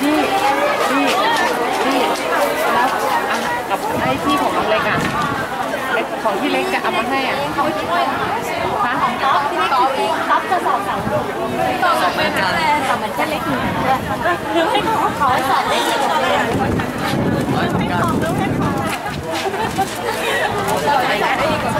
พี่พี่พี่แล้วอะกับไอ้ที่ของน้องเล็กอะของพี่เล็กจะเอามาให้อะฮะต๊อปที่นี่คือต๊อปจะสอบสามลูกสอบเหมือนกันสอบเหมือนกันเล็กหนึ่งหรือให้เขาเขาสอบได้ดีกว่า เลยไม่ของลูกให้ของเราได้ได้ดีกว่า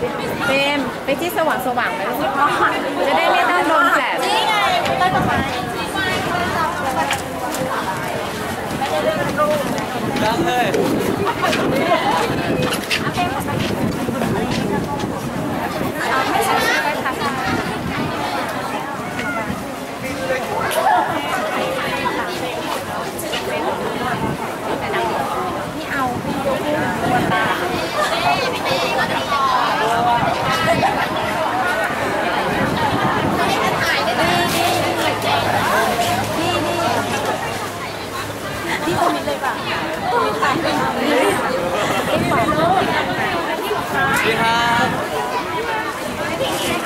เราถึงการได้การได้เฟรมอันนี้เปิดแล้วมีเสียงเนี่ยไหนสว่างกันมันอยู่นู่นที่สว่างเฟรมไปที่สว่างสว่างไปลูกจะได้ไม่ต้องโดนแสบนี่ไงต้นไม้ดังเลย นี่เอา ที่ตรงนี้เลยป่ะตรงนี้ไป สวัสดีครับ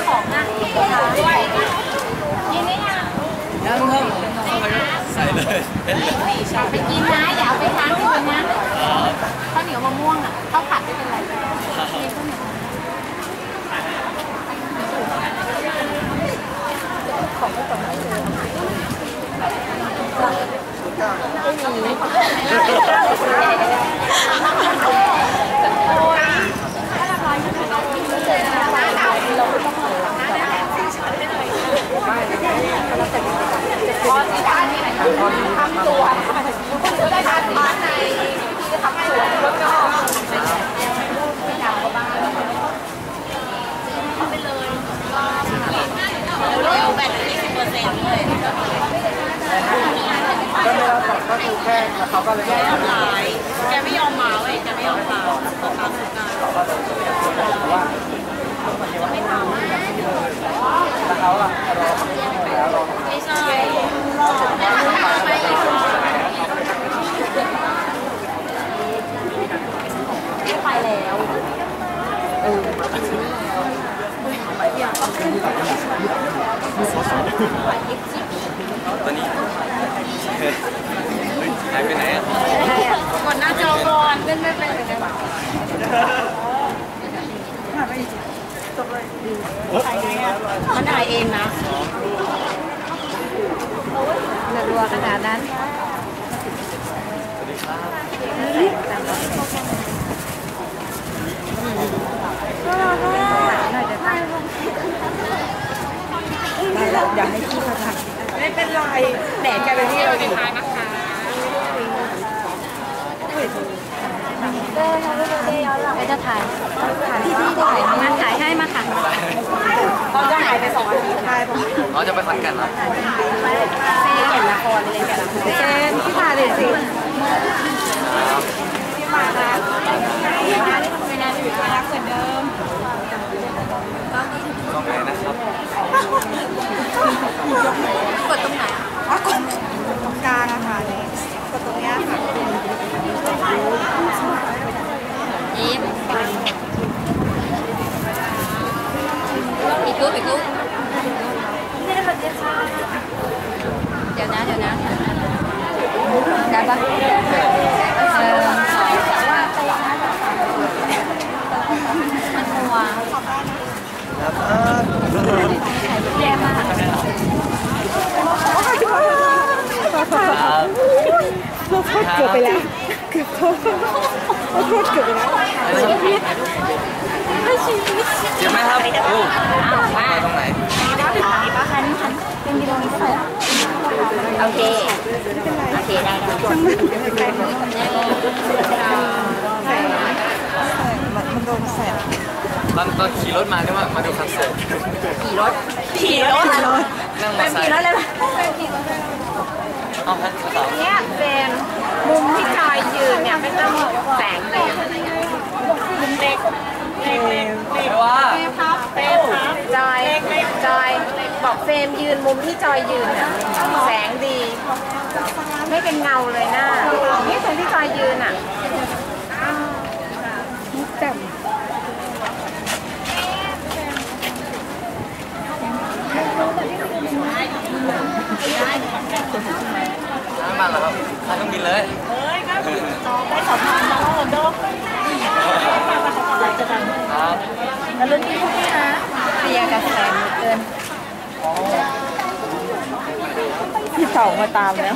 ของอะด้วยยังไม่อะ ยังครับใส่เลยเป็น เลยไปกินนะอย่าเอาไปทานคืนนะข้าวเหนียวมะม่วงอะข้าวผัดไม่เป็นไรพอที่ร้านนี่ทำตัวจะได้ทานร้านในที่ทำสวนแล้วก็ไม่ยาวก็บ้างเอาไม่เปอร์เซ็นต์เลย ก็ไม่รับตัดก็คือแค่เขาก็เลย แกทำลายแกไม่ยอมมาเว้ยแกไม่ยอมมาตกตามสงการ แต่เขาอะรอแล้วรอ ไม่ใช่ไม่ทำมาไม่ไปแล้วเออ ตอนนี้หายไปไหนอะกดหน้าจอก่อนเล่นไม่เป็นเลยนะมันถ่ายเองนะนรัวขนาดนั้นสวัสดีครับได้แล้ว อยากให้พี่เขาทไม่เป็นไรแหนแกเป็นที่เราดีท้ายนะคะไปจะถ่ายถ่ายที่ที่ถ่ายมาถ่ายให้มาค่ะตอนจะหายไปสองอาทิตย์ถ่ายเราจะไปขอนแก่นแล้วเห็นละครเลยแกันเจนที่ถ่ายเลยสิที่มานะที่มาที่ทำงานอยู่ที่รักเหมือนเดิมตรงไหนนะครับ กดตรงไหนอ๋อกดตรงกลางอะค่ะนี่กดตรงเนี้ยค่ะยิ้มอีกรูปอีกรูปดี๋ยวนะเดี๋ยวนะได้ปะเออสองว่าไปนะมันหัว ครับแย่มากครับเกือบไปแล้ว เกือบโทษโทษเกือบไปแล้วเจ็บไหมครับโอ้มาตรงไหนพันพันเป็นกิโลเมตรเท่าไหร่โอเค โอเค ได้ได้มันโดนแสบตอนตอนขี่รถมาก็มามาดูคอนเสิร์ตขี่รถขี่รถนั่งมอเตอร์ไซค์ขี่รถเลยไหม เอาฮะกระเป๋าเนี่ยเป็นมุมที่จอยยืนเนี่ยไม่ต้องแสงเลยไม่ว่าจอยจอยบอกเฟรมยืนมุมที่จอยยืนน่ะแสงดี ไม่เป็นเงาเลยหน้านี่ตรงที่จอยยืนอะแจ่ม มาแล้วครับทางเครื่องบินเลยไปสอบทางมาแล้วเหรอโดมจะดังครับแล้วรุ่นนี้พวกนี้นะเตียกับแสงเกินพี่สองมาตามแล้ว